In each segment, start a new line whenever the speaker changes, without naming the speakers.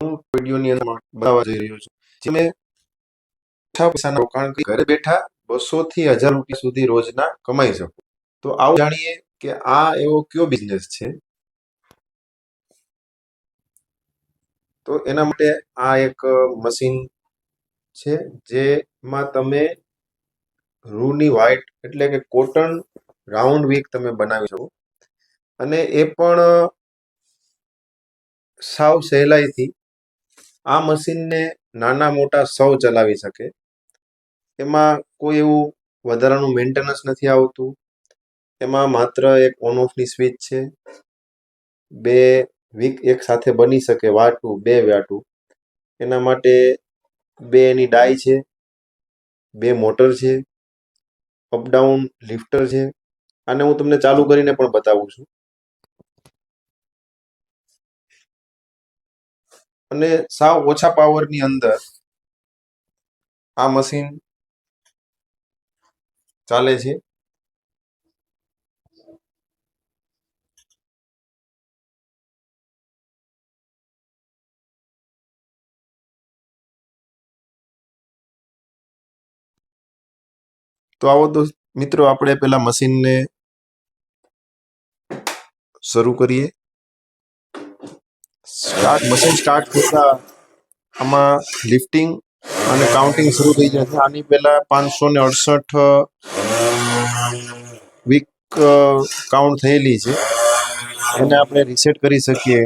હું વિડીયોની અંદર બતાવવા જઈ રહ્યો છું. જેમે ઓછા પૈસાના રોકાણ ઘરે બેઠા બસો થી હજાર રૂપિયા સુધી રોજના કમાઈ શકો. તો આવું જાણીએ કે આ એવો કયો બિઝનેસ છે? તો એના માટે આ એક મશીન છે જેમાં તમે રૂની વ્હાઇટ એટલે કે કોટન રાઉન્ડ વીક તમે બનાવી શકો. અને એ પણ સાવ સહેલાઈથી આ મશીનને નાના મોટા સૌ ચલાવી શકે. એમાં કોઈ એવું વધારાનું મેન્ટેનન્સ નથી આવતું. એમાં માત્ર એક ઓન ઓફની સ્વિચ છે. બે વીક એક સાથે બની શકે વાટું બે વાટું એના માટે બે એની ડાય છે, બે મોટર છે અપડાઉન લિફ્ટર છે. આને હું તમને ચાલુ કરીને પણ બતાવું છું. અને સાવ ઓછા પાવરની અંદર આ મશીન ચાલે છે. તો આવો તો મિત્રો, આપણે પેલા મશીનને શરૂ કરીએ. સ્ટાર્ટ મશીન સ્ટાર્ટ થતા આમાં લિફ્ટિંગ અને કાઉન્ટિંગ શરૂ થઈ જાય છે. આની પહેલા પાંચસો ને અડસઠ વીક કાઉન્ટ થયેલી છે. એને આપણે રિસેટ કરી શકીએ.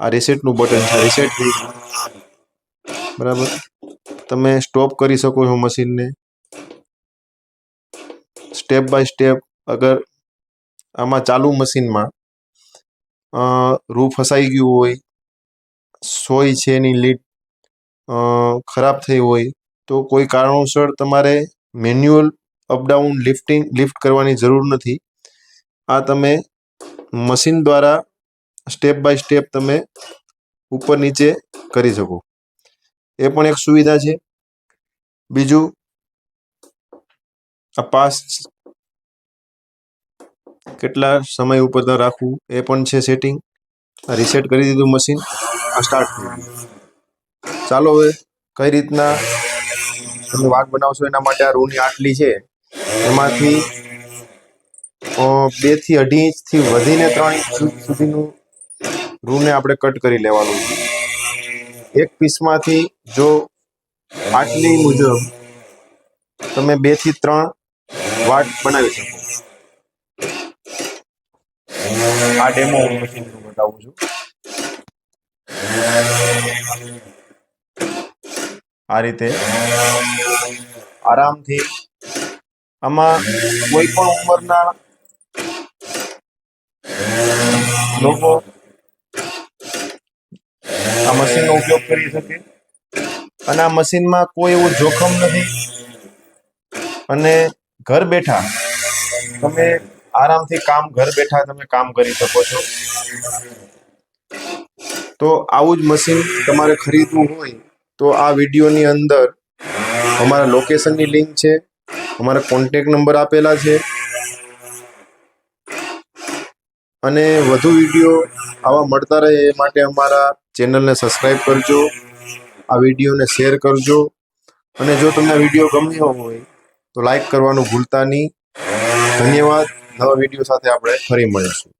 આ રિસેટનું બટન છે. રિસેટ થઈ બરાબર? તમે સ્ટોપ કરી શકો છો મશીનને. સ્ટેપ બાય સ્ટેપ અગર આમાં ચાલુ મશીનમાં રૂ ફસાઈ ગયું હોય, સોય છે એની લીટ ખરાબ થઈ હોય, તો કોઈ કારણોસર તમારે મેન્યુઅલ અપડાઉન લિફ્ટિંગ, લિફ્ટ કરવાની જરૂર નથી. આ તમે મશીન દ્વારા સ્ટેપ બાય સ્ટેપ તમે ઉપર નીચે કરી શકો. એ પણ એક સુવિધા છે. બીજું, આ પાસ કેટલા સમય ઉપર રાખવું? એ પણ છે સેટિંગ રિસેટ કરી દીધું મશીન આ સ્ટાર્ટ ચાલો હવે કઈ રીતના તમે વાઘ બનાવશો એના માટે આ રૂની આટલી છે. એમાંથી બેથી અઢી ઇંચથી વધીને ત્રણ ઇંચ સુધીનું રૂને આપણે કટ કરી લેવાનું છે. એક પીસમાંથી જો આટલી મુજબ તમે બેથી ત્રણ વાટ બનાવી શકો. આ ડેમો હું મશીનનું બતાવું છું. આ રીતે આરામથી આમાં કોઈ પણ ઉંમરના લોકો આ મશીનનો ઉપયોગ કરી શકે. અને આ મશીનમાં કોઈ એવું જોખમ નથી. અને ઘર બેઠા તમે આરામથી કામ, ઘર બેઠા તમે કામ કરી શકો છો. તો આવું જ મશીન તમારે ખરીદવું હોય, તો આ વિડીયોની અંદર અમારા લોકેશનની લિંક છે, અમારા કોન્ટેક નંબર આપેલા છે. અને વધુ વીડિયો આવા મળતા રહે એ માટે અમારા ચેનલને સબસ્ક્રાઈબ કરજો, આ વિડીયોને શેર કરજો. અને જો તમને વીડિયો ગમ્યો હોય, તો લાઈક કરવાનું ભૂલતા નહીં. ધન્યવાદ. નવા વીડિયો સાથે આપણે ફરી મળીશું.